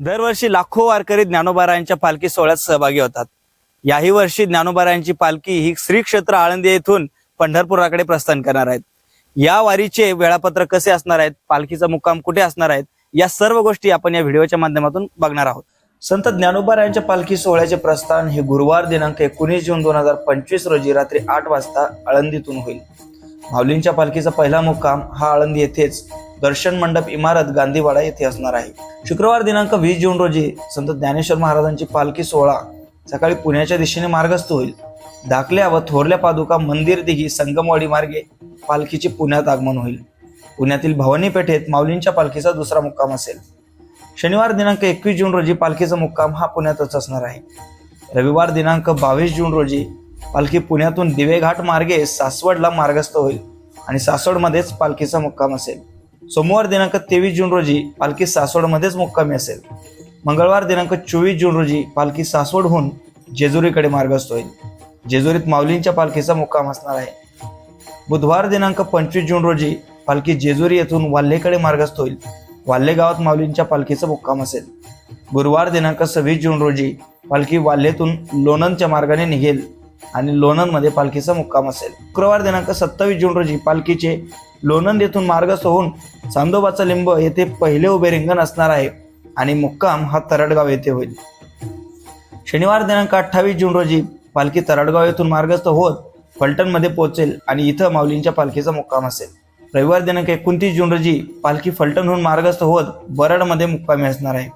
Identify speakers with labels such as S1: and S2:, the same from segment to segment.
S1: दरवर्षी लाखो वारकरी ज्ञानोबारायांच्या पालखी सोहळ्यात सहभागी होतात. याही वर्षी ज्ञानोबारायांची पालखी ही श्री क्षेत्र आळंदी येथून पंढरपुराकडे प्रस्थान करणार आहेत. या वारीचे वेळापत्रक कसे असणार आहेत? पालखीचा मुक्काम कुठे असणार आहेत? या सर्व गोष्टी आपण या व्हिडिओच्या माध्यमातून बघणार आहोत. संत ज्ञानोबारायांच्या पालखी सोहळ्याचे प्रस्थान हे गुरुवार दिनांक एकोणीस जून दोन हजार पंचवीस रोजी रात्री आठ वाजता आळंदीतून होईल. माऊलींच्या पालखीचा पहिला मुक्काम हा आळंदी येथेच दर्शन मंडप इमारत गांधीवाडा येथे असणार आहे. शुक्रवार दिनांक वीस जून रोजी संत ज्ञानेश्वर महाराजांची पालखी सोहळा सकाळी पुण्याच्या दिशेने मार्गस्थ होईल. धाकल्या व थोरल्या पादुका मंदिर दिघी संगमवाडी मार्गे पालखीचे पुण्यात आगमन होईल. पुण्यातील भवानी पेठेत माऊलींच्या पालखीचा दुसरा मुक्काम असेल. शनिवार दिनांक एकवीस जून रोजी पालखीचा मुक्काम हा पुण्यातच असणार आहे. रविवार दिनांक बावीस जून रोजी पालखी पुण्यातून दिवेघाट मार्गे सासवडला मार्गस्थ होईल आणि सासवडमध्येच पालखीचा मुक्काम असेल. सोमवार दिनांक तेवीस जून रोजी पालखी सासवडमध्येच मुक्कामी असेल. मंगळवार दिनांक चोवीस जून रोजी पालखी सासवडहून जेजुरीकडे मार्गस्थ होईल. जेजुरीत माऊलींच्या पालखीचा मुक्काम असणार आहे. बुधवार दिनांक पंचवीस जून रोजी पालखी जेजुरी येथून वाल्हेकडे मार्गस्थ होईल. वाल्हे गावात माऊलींच्या पालखीचा मुक्काम असेल. गुरुवार दिनांक सव्वीस जून रोजी पालखी वाल्हेतून लोणंदच्या मार्गाने निघेल आणि लोणंदमध्ये पालखीचा मुक्काम असेल. शुक्रवार दिनांक सत्तावीस जून रोजी पालखीचे लोणंद येथून मार्गस्थ होऊन चांदोबाचा लिंब येथे पहिले उभे रिंगण असणार आहे आणि मुक्काम हा तरडगाव येथे होईल. शनिवार दिनांक अठ्ठावीस जून रोजी पालखी तरडगाव येथून मार्गस्थ होत फलटणमध्ये पोहोचेल आणि इथं माऊलींच्या पालखीचा मुक्काम असेल. रविवार दिनांक एकोणतीस जून रोजी पालखी फलटणहून मार्गस्थ होत बरडमध्ये मुक्कामी असणार आहे.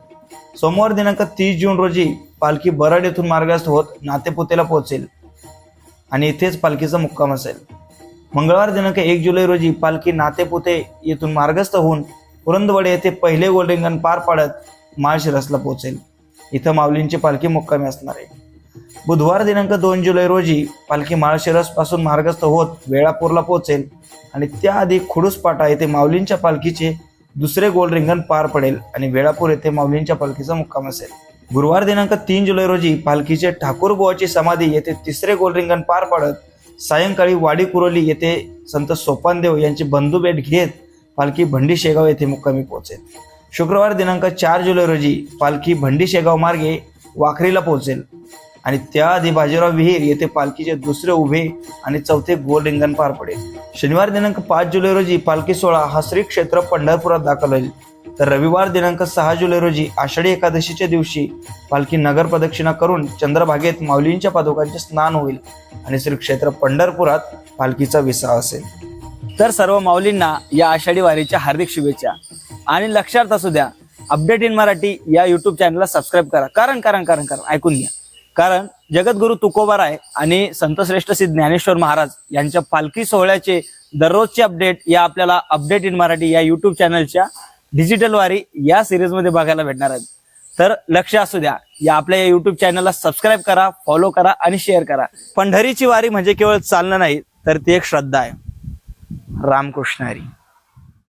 S1: सोमवार दिनांक तीस जून रोजी पालखी बरड येथून मार्गस्थ होत नातेपुतेला पोहोचेल आणि इथेच पालखीचा मुक्काम असेल. मंगळवार दिनांक एक जुलै रोजी पालखी नातेपुते येथून मार्गस्थ होऊन पुरंदवडे येथे पहिले गोल्डिंगन पार पाडत माळशिरसला पोहोचेल. इथं माऊलींची पालखी मुक्कामी असणार आहे. बुधवार दिनांक दोन जुलै रोजी पालखी माळशिरसपासून मार्गस्थ होत वेळापूरला पोहोचेल आणि त्याआधी खुडूसपाटा येथे माऊलींच्या पालखीचे दुसरे गोल रिंगण पार पडेल आणि वेळापूर येथे माऊलींच्या पालखीचा मुक्काम असेल. गुरुवार दिनांक तीन जुलै रोजी पालखीचे ठाकूर बुवाची समाधी येथे तिसरे गोल रिंगण पार पाडत सायंकाळी वाडी कुरोली येथे संत सोपानदेव यांची बंधू भेट घेत पालखी भंडी शेगाव येथे मुक्कामी पोहोचेल शुक्रवार दिनांक चार जुलै रोजी पालखी भंडी शेगाव मार्गे वाखरीला पोहोचेल. आणि त्याआधी बाजीराव विहीर येथे पालखीचे दुसरे उभे आणि चौथे गोल रिंगण पार पडेल. शनिवार दिनांक पाच जुलै रोजी पालखी सोहळा हा श्री क्षेत्र पंढरपुरात दाखल होईल. तर रविवार दिनांक सहा जुलै रोजी आषाढी एकादशीच्या दिवशी पालखी नगर प्रदक्षिणा करून चंद्रभागेत माऊलींच्या पादुकांचे स्नान होईल आणि श्री क्षेत्र पंढरपुरात पालखीचा विसाह असेल. तर सर्व माऊलींना या आषाढी वारीच्या हार्दिक शुभेच्छा. आणि लक्षात असू द्या अपडेट इन मराठी या युट्यूब चॅनलला सबस्क्राईब करा. कारण कारण कारण कारण ऐकून घ्या. कारण जगद्गुरु तुकोबा राय आणि संतश्रेष्ठ श्री ज्ञानेश्वर महाराज यांच्या पालखी सोहळ्याचे दररोजचे अपडेट या आपल्याला अपडेट इन मराठी या युट्यूब चॅनलच्या डिजिटल वारी या सिरीजमध्ये बघायला भेटणार आहेत. तर लक्ष असू द्या. या आपल्या या युट्यूब चॅनलला सबस्क्राईब करा फॉलो करा आणि शेअर करा. पंढरीची वारी म्हणजे केवळ चालणं नाही तर ती एक श्रद्धा आहे. रामकृष्ण हरी.